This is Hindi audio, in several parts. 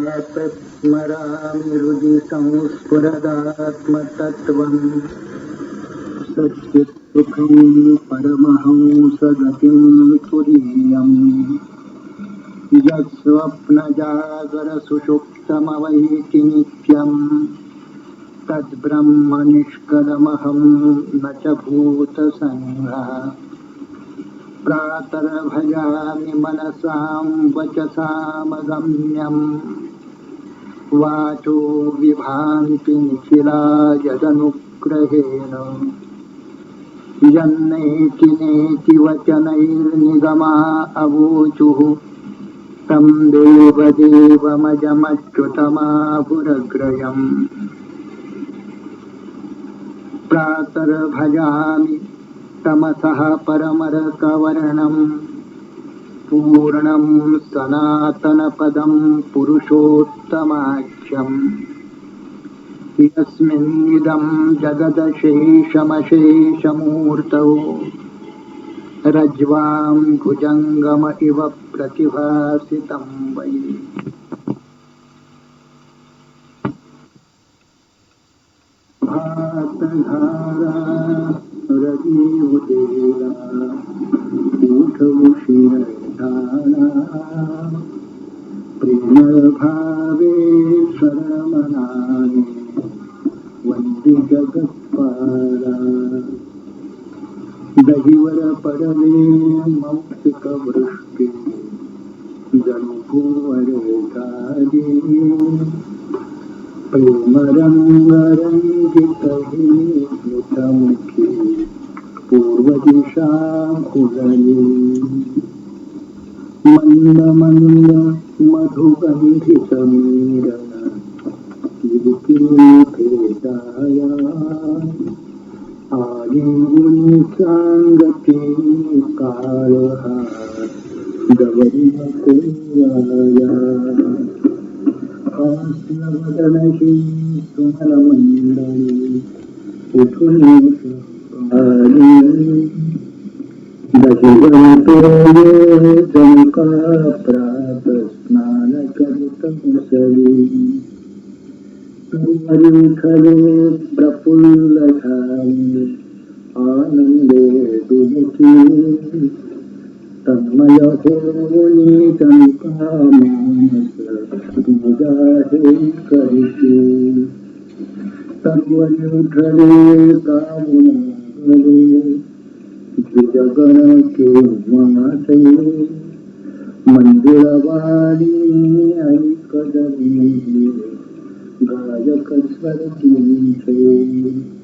स्मरामि हृदि संस्फुरदात्मतत्त्वम्। सच्चित्सुखं परमहंसगतिं तुरीयम्। यत्स्वप्नजागरसुषुप्तमवैति नित्यम्। तद्ब्रह्म निष्कलमहं न च भूतसङ्गः प्रातर्भजामि मनसां वचसामगम्यम्। वाचो विभान्ति यदनुग्रहेण। यन्नेति नेति वचनैर्निगमा अवोचुः। तं देवदेवमजमच्युतमाभुरग्रयम् प्रातर्भजामि तमसः परमरकवर्णम् पूर्णं सनातनपदं पुरुषोत्तमाख्यम् यस्मिन्निदं जगदशेषमशेषमूर्तौ। रज्वां भुजङ्गम इव प्रतिभासितं वै। भातधारा করো কাজে তোমার রঙ্গিত মুখে পূর্ব দিশা খুলনি মন্দ মন্দ মধুগন্ধিত মীরণ কিরকির ভেদায়া আলিঙ্গ दुमुखी तन्मय होनि चम्कामानस पूजाहे करिषे सर्वयुधरे कामुनगरे द्विजगण के माते मंदिरवाणी ऐकदमी गायक स्वरतीथे गगन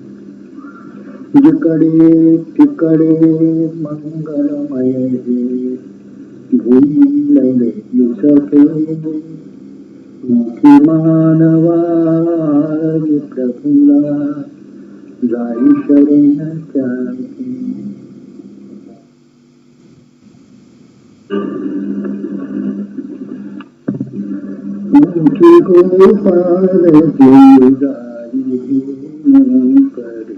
திக்கடே திக்கடே மங்களமயே భూమిలయుషపేది ముఖి మానవారి ప్రభుల లాయిషరైన త్యాగి ముఖి గోపాల జీవాయి కరి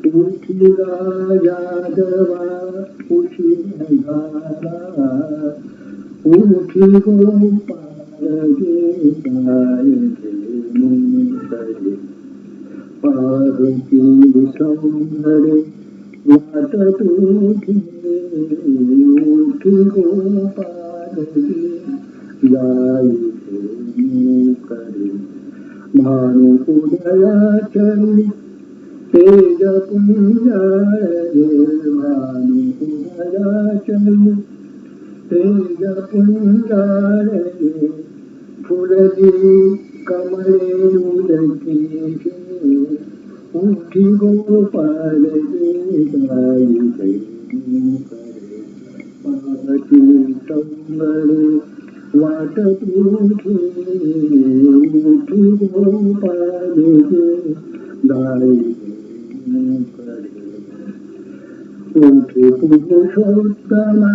जी जाई करे पाहती तुमर वाट तुझे मुखी गोपाल जाई करे देववच्चन तुला बाहती माधवा देववच्चन तुला बाहती माधवा उठिगा यादवा उठी धारा उठी गोपाल गे गाय धेनु करे पार्वती सौंदर्य वाट तुझे उठी गोपाल गे गाय धेनु करे भानु उदयाचरी तेज पुंजारे भानु उदयाचरी तेज पुंजारे फुलजी कमले उलकी उठी गोपाल गाई गई करे पाती तंबळे वाट तुझी उठी गोपाल गाई करे उठी पुरुषोत्तमा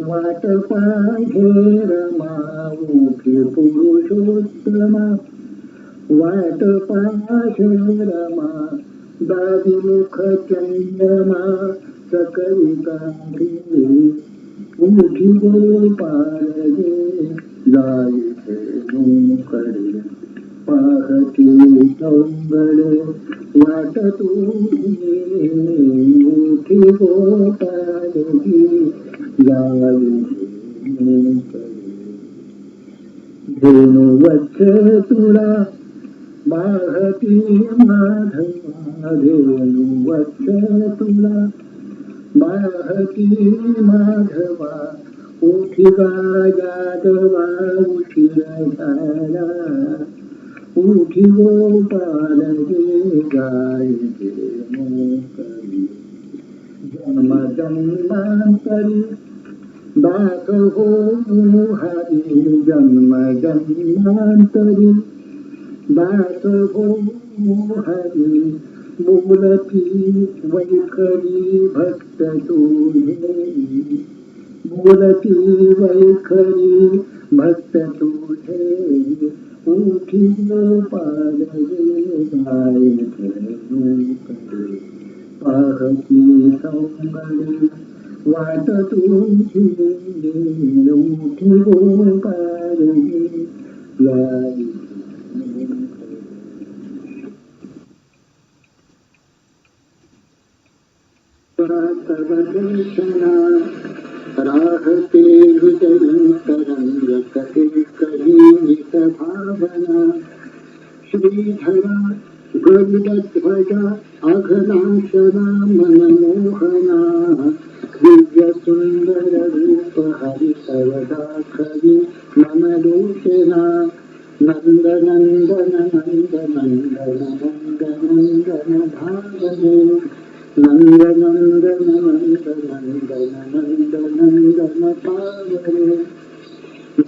वाट पाहे रमा उठी पुरुषोत्तमा वाट पाहे रमा दादी मुख चंद्रमा सकळी काठी उठी गोपाल गे जाई करे पाहती चौंगडे वाट तुझी उठी गोपाल गे जाई करे धेनु वच्छ तुला बाहती माधवा धेनु वच्छ तुला उठी गोपाल गे दास हो हरी जन्म जन्मांतरी दास हो हरी बोलती वैखरी भक्त तुझे बोलती वैखरी भक्त तुझे उठी गोपाल गाय करे पाहती सौंदर्य वाट तुझी उठी गोपाल गाय तव दर्शना राहते कहे कही भावना श्रीधरा गरुडध्वजा अघनाशना मनमोहना दिव्य सुंदर रूप हरि सर्वदा खरी मम नंद नंदन नंद नंदन नंद नंदन भावने नंद नंदन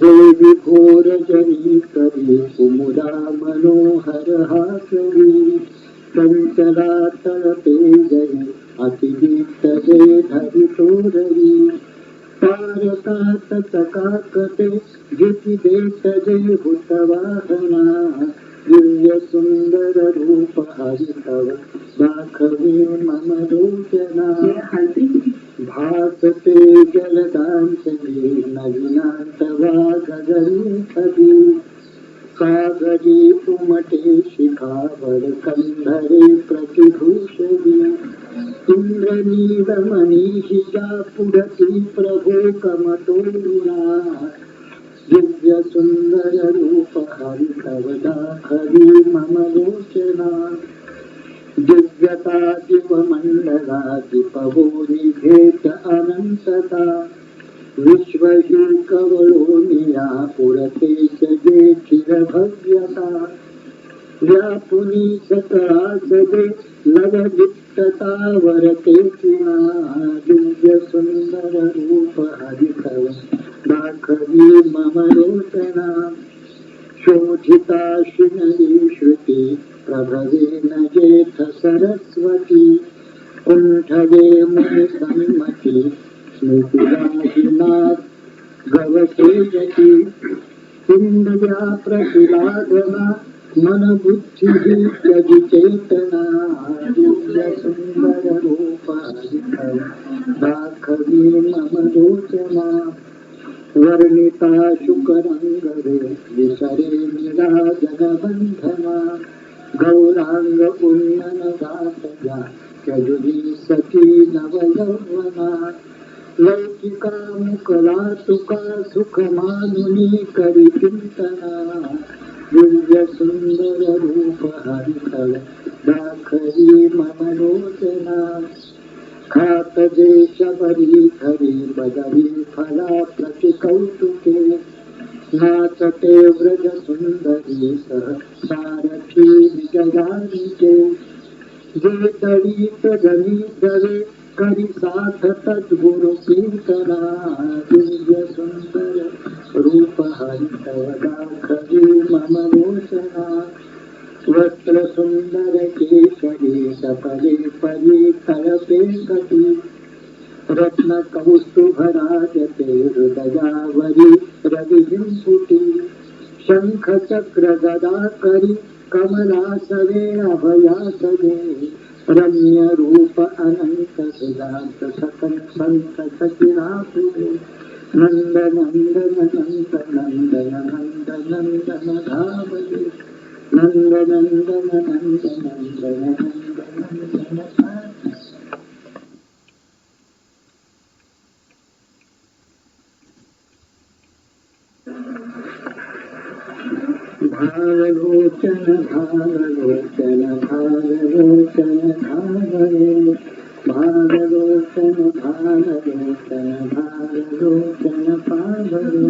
Той від горя я і शिखावर कंधरे प्रतिभूषणी इंद्रनीलमणि हिजा प्रभो कमतोरुणा दिव्य सुंदर रूप हरितव दाखवी मम लोचना दिव्यता दिवमंडला दिपवो निभेत अनंतता विश्व ही निया पुरते सजे चिर भव्यता व्यापुनी सकळा सजे लवजित्तता वरते चिना दिव्य सुंदर रूप हरितव दाखवी मम रोचना शोधिता शिनली श्रुती प्रभवेन जेथ सरस्वती कुण्ठगे मुनि सन्मति स्मृतिराशिनाथ गवसे जति। कुण्डया प्रतिलादना मन बुद्धि त्यजि चेतना सुंदर रूप मम लोचना वर्णिता शुकरंगरे विसरे निरा जगबंधना गौरांग उन्नन दासया त्यजुरी सती नवयौवना लौकिका मुकला सुख मानुनी करी चिंतना दिव्य सुंदर रूप हरिफल दाखरी मम लोचना खात देश बरी खरी बदरी फला प्रति कौतुके नाचते व्रज सुंदरी सह सारथी विजयानिके जे तरी तजनी दरे करी साथ तद्गुरु कीर्तना दिव्य सुंदर रूप हरितवदा खरी मम लोचना वस्त्र सुंदर केशरी सफले परी तळपे कटी। रत्न कौस्तुभराजते हृदयावरी रविहिंसुटी शंख चक्र गदा करी कमला सवे अभया सवे ರಮ್ಯ ರೂಪ ಅನಂತ ಸುಧಾಂತ ಸತತ ಸಂತ ಸಖಿರಾತು ನಂದ ನಂದ ನಂದ ನಂದ ನಂದ ನಂದ ನಾವಲಿ ನಂದ ನಂದ ನಂದ ನಂದ ನಂದ ನಂದ ನಾವಲಿ भागलोचन भागलोचन भागलोचन भागलो भागलोचन भागलोचन भागलोचन पागलो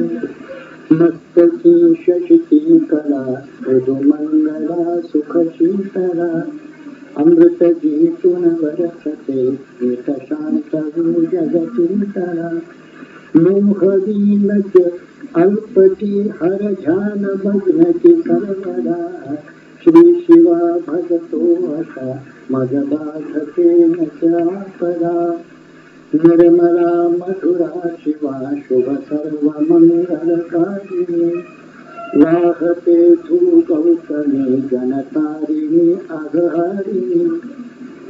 मस्तकी शशिकी कला मृदुमङ्गला सुखशीतला। अमृत जीतुन वरसते एक जगचिंतला मोहदीनच अल्पटी हर ध्यान मग्नची सर्वदा। श्री शिवा भजतो असा मज बाधते नपदा निर्मला मधुरा शिवा शुभ सर्व मंगलकारिणी वाहते तू गौतमी जनतारिणी अघहारिणी।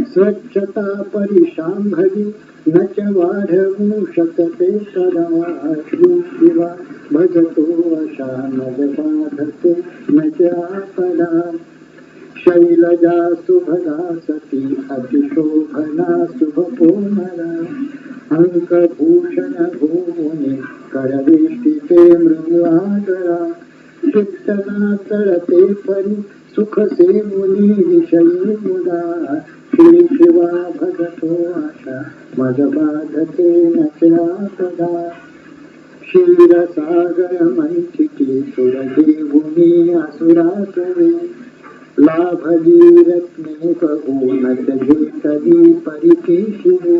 स्वच्छता परिशांभवी न च वाढवू शकते कदा शिवा भजतो अशा मज बाधते न च आपदा। शैलजा सुभगा सती, अतिशोभना शुभकोमला अंकभूषण भूमुनी करवेष्टिते मृगागरा कीर्तना तळते परी सुख से मुनी विषयी मुदा श्री शिवा भगतो आशा मज बाधते नचा क्षीर सागर मंथिकी सुरदेवुनी असुरासुरे लाभली रत्ने बघू नच घेतली परिकेशिरे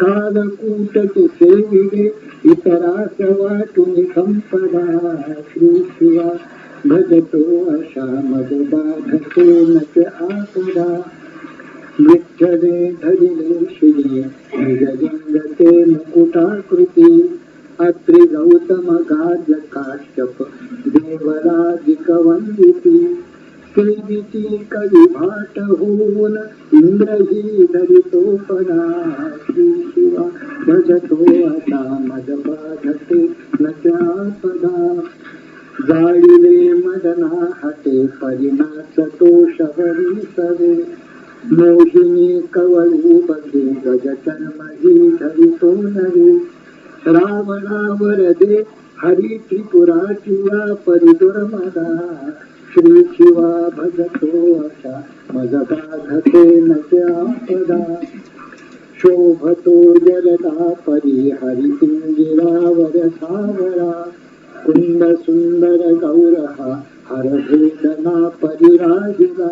कालकूटचे सेविले इतरास वाटून संपदा श्री शिवा भजतो अशा मद बाधते नच आपदा विठ्ठले धरिले श्री निजलिंगते मुकुटाकृती। अत्रि गौतम गाज काश्यप देवराजिक वंदिती सेविती कवी भाट होऊन इंद्रही धरितो पदा श्री मद बाधते जाळीले मदना हाते परिणासतो शबरी सवे. मोहिनी कवळू बघे गज कर्मही धरितो नवे. रावणावर दे हरी त्रिपुराची परिदुर्मदा श्री शिवा भजतो अशा मज बाधते नत्यापदा शोभतो जलदा परी हरी पिंजिरावर सावरा कुंद सुंदर गौरहा हर भेदना परिराजिला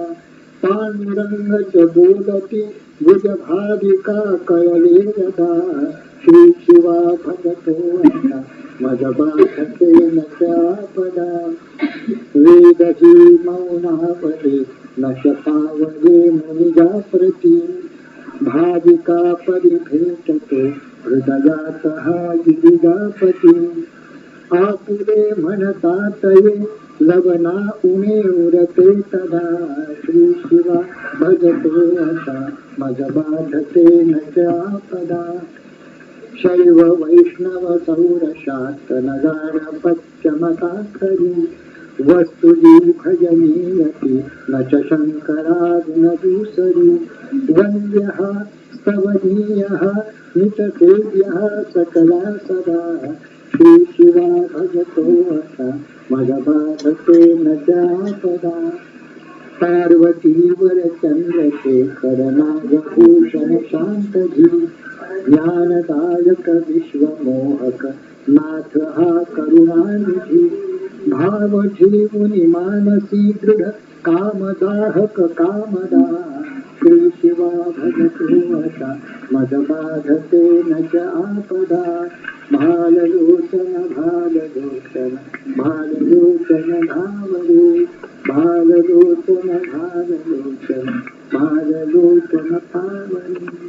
पांडुरंग बोलती भुज भाविका कळले गदा श्री शिवा भगतो असा मज बाधते नत्यापदा वेदही मौनावले न शपावले मुनिजा प्रती भाविका परिभेटतो हृदयात हा गिरिजापती आपुले म्हणतात ये लवना उणे उरते तदा श्री शिवा भजतो असा मज बाधते न पदा शैव वैष्णव सौरशात नगार पच्चमता खरी वस्तुजी भजनीयति न च शङ्करादुन दूसरी वन्द्यः स्तवनीयः नितसेव्यः सकला सदा। श्रीशिवा भजतो असा मदबाधते न जापदा। पार्वतीवर चंद्रशेखर नागभूषण शांतजी ज्ञानदायक विश्वमोहक नाथ करुणानिधी। भाव जीवनी मानसी दृढ कामदाहक कामदा कृषिवा शिवा भजतो न च आपदा भाललोचन भाललोचन भाललोचन धावरे भाललोचन भाललोचन भाललोचन पावरे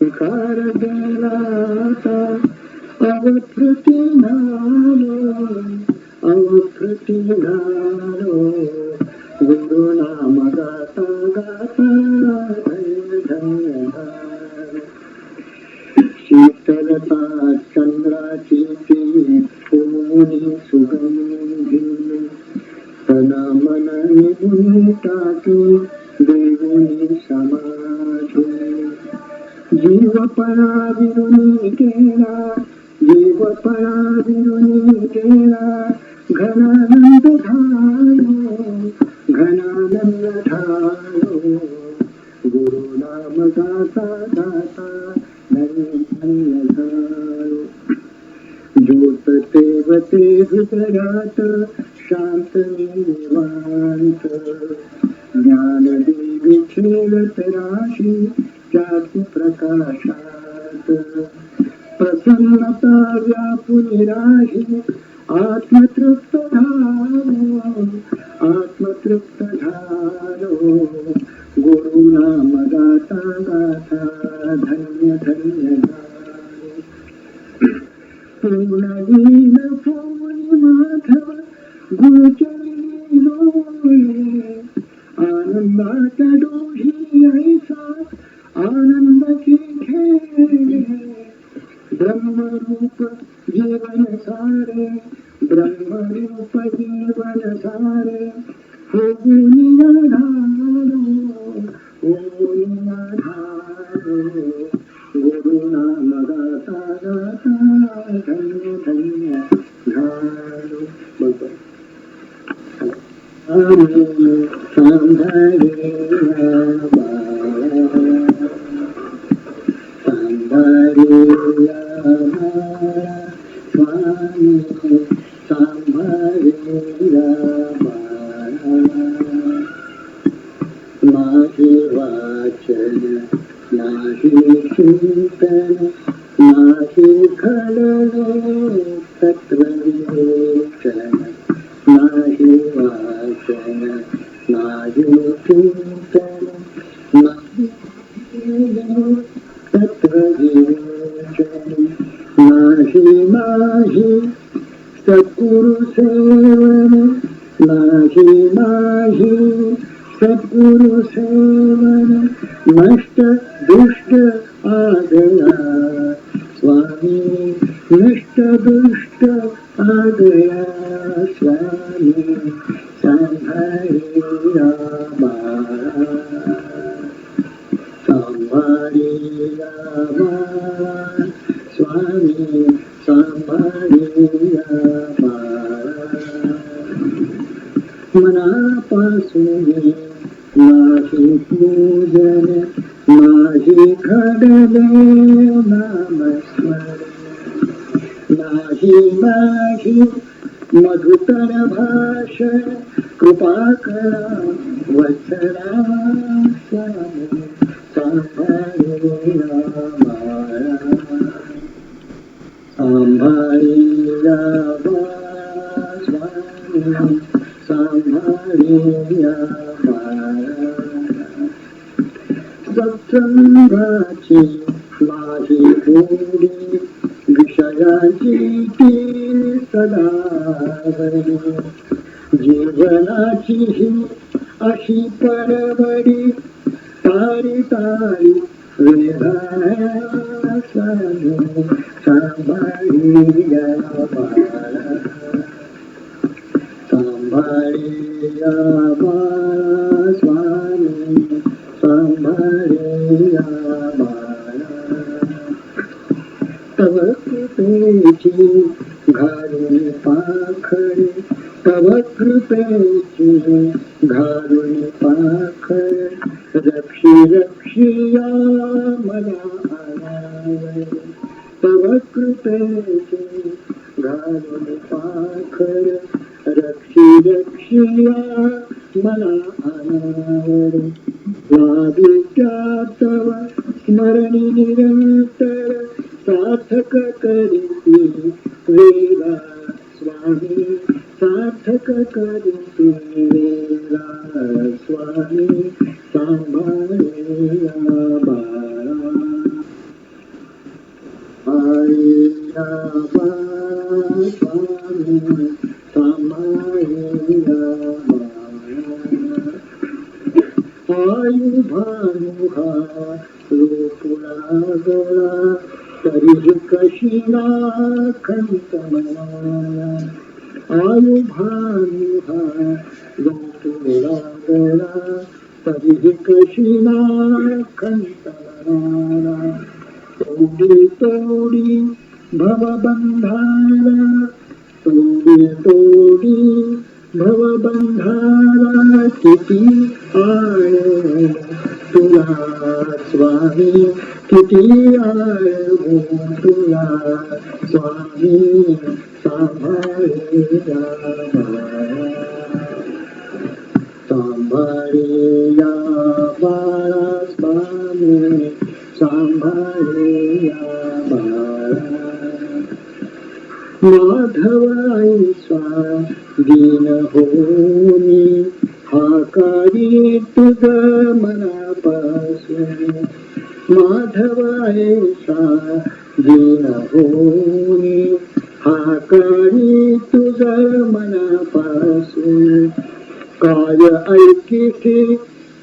कार नाम गाता गाता धन्य धन्य शीतलता चंद्राची ती फुलमुनी सुगंधी तन मन टाकी देवुनी समाधी जीव पराविरुनी केला जीव पराविरुनी केला घनानंद गुरु नाम गाता गाता धन्य झालो ज्योत हृदयात शांत निवांत राशी त्यात प्रकाशात प्रसन्नता व्यापुनी राही आत्मतृप्त झालो आत्मतृप्त झालो गुरु नाम गाता गाता धन्य धन्य पूर्णवीन पौर्णि माधव गुरुचरी लोळे आनंदाच्या डोही ऐसा आनंदाची खेळ ब्रह्मरूप जीवन सारे, ब्रह्मरूप जीवन सारे। होऊनिया ढालो होऊनिया ढालो गुरु नाम गाता गाता धन्य धन्य झालो बोलतो आम्ही सांभाळिया नाही नाही सद्गुरु सेवन, नष्ट, दुष्ट आ गया स्वामी, नष्ट, दुष्ट आ गया स्वामी सांभाळिया बाळा स्वामी सांभाळिया बाळा मनापासून नाही पूजन नाही घडले नामस्मरण नाही नाही मधुकर भाषण कृपा करा वत्सला स्वामी सांभाळिया माळा सांभाळिया बाळा स्वामी सांभाळिया बाळा सत्संगाची नाही गोडी विषयाची ती सदा पाखर रक्षी रक्षिया आणावे तव कृपेची घालून पाखर रक्षी रक्षिया मला आणावे वादित्या तव स्मरणी निरंतर सार्थक करी वेला स्वामी ಸಾರ್ಥಕ ಕರಿಸಿ ಸ್ವಾಮಿ ಸಾಂಬಾರ ಸ್ವಾಮಿ ಸಾಂಬಾರ ಆಯು ಭಾನುಹ ರೂಪುರಾಗರ ಕರಿಹು ಕಶಿನಾ ಕಂತಮನ भानुहा रूपुला गळा तरी कशी नाखंत मनाला आयु भानुहा रूपुला गळा तरी कशी नाखंत मनाला तोडी तोडी भवबंधाला तोडी तोडी भवबंधाला किती आळ तुला स्वामी तुला स्वामी सांभाळिया सांभाळिया बाळा स्वामी सांभाळिया बाळा माधवाई स्वा दीन होनी हाकारी तुझ मनापासून माधवाई स्वा दीन होनी हाकारी तुझ मनापासून काय ऐकिसी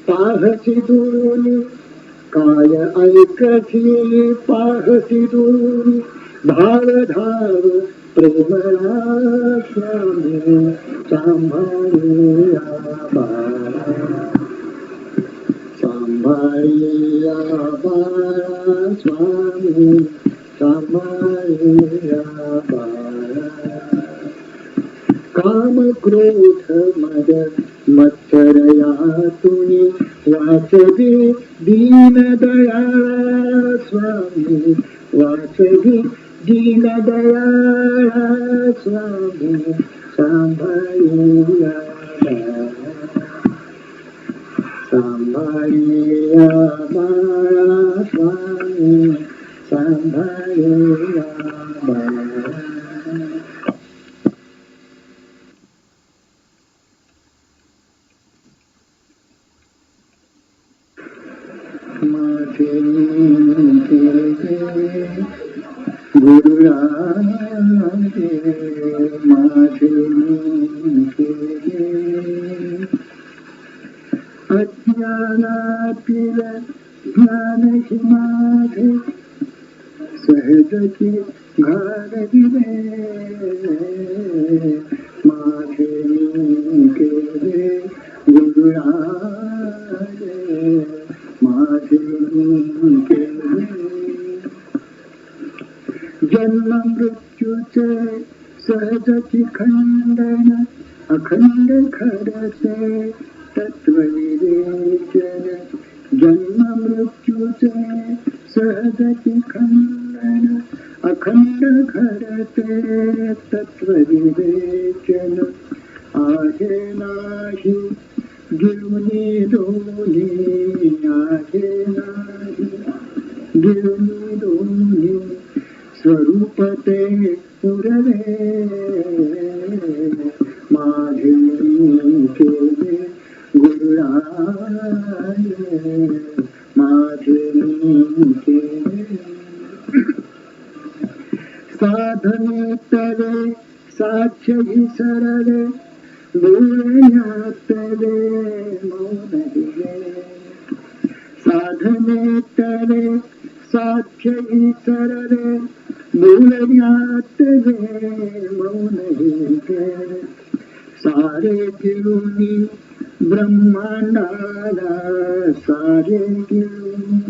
पाहसी दोनी काय ऐकसी पाहसी दोनी धाव धाव प्रेमळा स्वामी सांभाळिया बाळा स्वामी सांभाळिया बाळा काम क्रोध मद मत्सर यातुनी वाचवी दीन दयाळा स्वामी वाचवी दीन दयाळा स्वामी सांभाळिया ജന്മ മൃത്യുചേ സഹജതി ഖണ്ഡന അഖണ്ഡ ഖരസേ തത്വവിരേചന ജന്മ മൃത്യുചേ സഹജതി ഖണ്ഡന അഖണ്ഡ ഖരസേ തത്വവിരേചന അറിയാത്തതേ മൗനേ സാധനേത്തരേ സാക്ഷ്യതരേ മൂലയാത്തതേ മൗനേ സാരേ കിളുനി ബ്രഹ്മാണ്ടാല സാരേ കിളുനി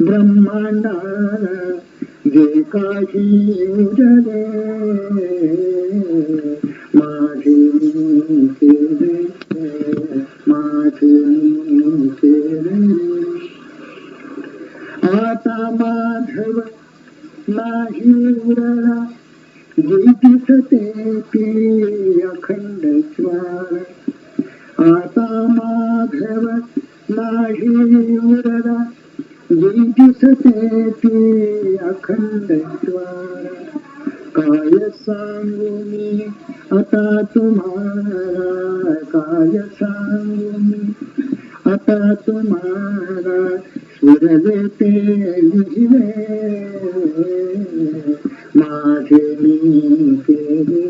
ബ്രഹ്മാണ്ടാല ജയ കാശി ഉരേ रे मौन रे साधने तरे साध्य इतर रे बोलण्यात रे मौन रे सारे गिळूनी ब्रह्मांडाला सारे गिळून ब्रह्मांडाला जे काही उरले माझे केले माझे केले आता माधव नाही उरला जी दिसते ती अखंड ती काय सांगू आता तुम्हाला काय सांगू आता तुम्हारा सुर देते लिहिले माझे मी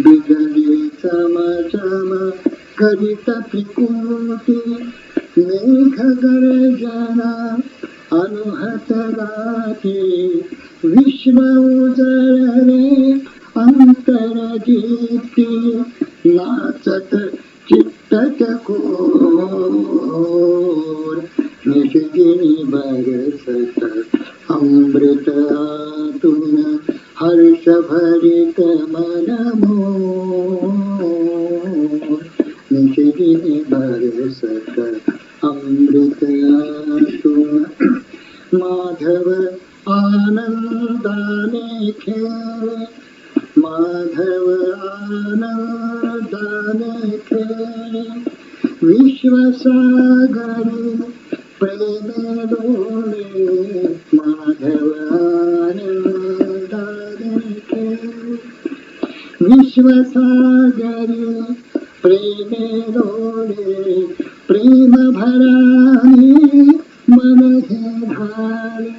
बिगडी चमा करिता फिकुती मेघ गर्जना अनुहत राती. विश्व उजळले अंतर गीती नाचत चित्तच खोर निशिनी बरसत अमृतातून हर्ष भरित मन निषगिनी बरसत अमृत माधव आनंदाने खेळ माधव आनंदाने खेळ विश्वसागरी प्रेम डोळे विश्वसागरी प्रेम डोळे प्रेम भरानी मन हे ढाळे